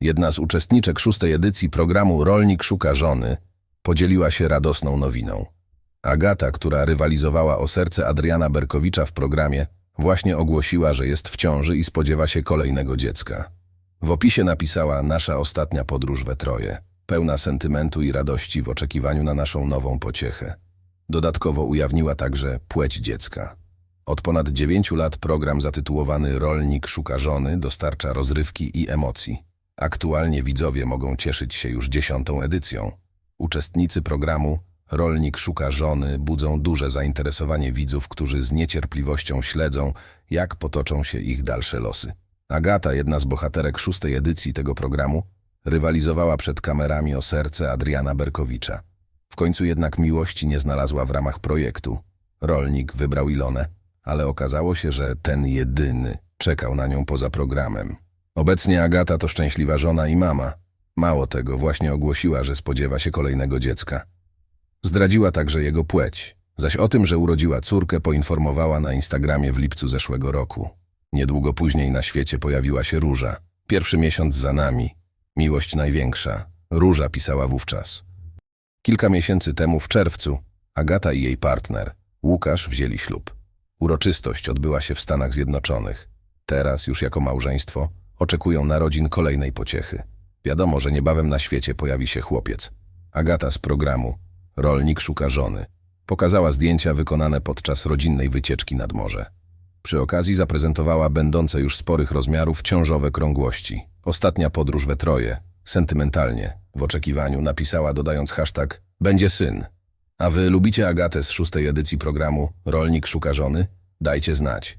Jedna z uczestniczek szóstej edycji programu Rolnik szuka żony podzieliła się radosną nowiną. Agata, która rywalizowała o serce Adriana Berkowicza w programie, właśnie ogłosiła, że jest w ciąży i spodziewa się kolejnego dziecka. W opisie napisała Nasza ostatnia podróż we Troje, pełna sentymentu i radości w oczekiwaniu na naszą nową pociechę. Dodatkowo ujawniła także płeć dziecka. Od ponad dziewięciu lat program zatytułowany Rolnik szuka żony dostarcza rozrywki i emocji. Aktualnie widzowie mogą cieszyć się już dziesiątą edycją. Uczestnicy programu Rolnik szuka żony budzą duże zainteresowanie widzów, którzy z niecierpliwością śledzą, jak potoczą się ich dalsze losy. Agata, jedna z bohaterek szóstej edycji tego programu, rywalizowała przed kamerami o serce Adriana Berkowicza. W końcu jednak miłości nie znalazła w ramach projektu. Rolnik wybrał Ilonę, ale okazało się, że ten jedyny czekał na nią poza programem. Obecnie Agata to szczęśliwa żona i mama. Mało tego, właśnie ogłosiła, że spodziewa się kolejnego dziecka. Zdradziła także jego płeć, zaś o tym, że urodziła córkę, poinformowała na Instagramie w lipcu zeszłego roku. Niedługo później na świecie pojawiła się Róża. Pierwszy miesiąc za nami. Miłość największa. Róża pisała wówczas. Kilka miesięcy temu, w czerwcu, Agata i jej partner, Łukasz, wzięli ślub. Uroczystość odbyła się w Stanach Zjednoczonych. Teraz, już jako małżeństwo, oczekują narodzin kolejnej pociechy. Wiadomo, że niebawem na świecie pojawi się chłopiec. Agata z programu Rolnik szuka żony. Pokazała zdjęcia wykonane podczas rodzinnej wycieczki nad morze. Przy okazji zaprezentowała będące już sporych rozmiarów ciążowe krągłości. Ostatnia podróż we Troje. Sentymentalnie, w oczekiwaniu, napisała dodając hashtag Będzie syn. A wy lubicie Agatę z szóstej edycji programu Rolnik szuka żony? Dajcie znać.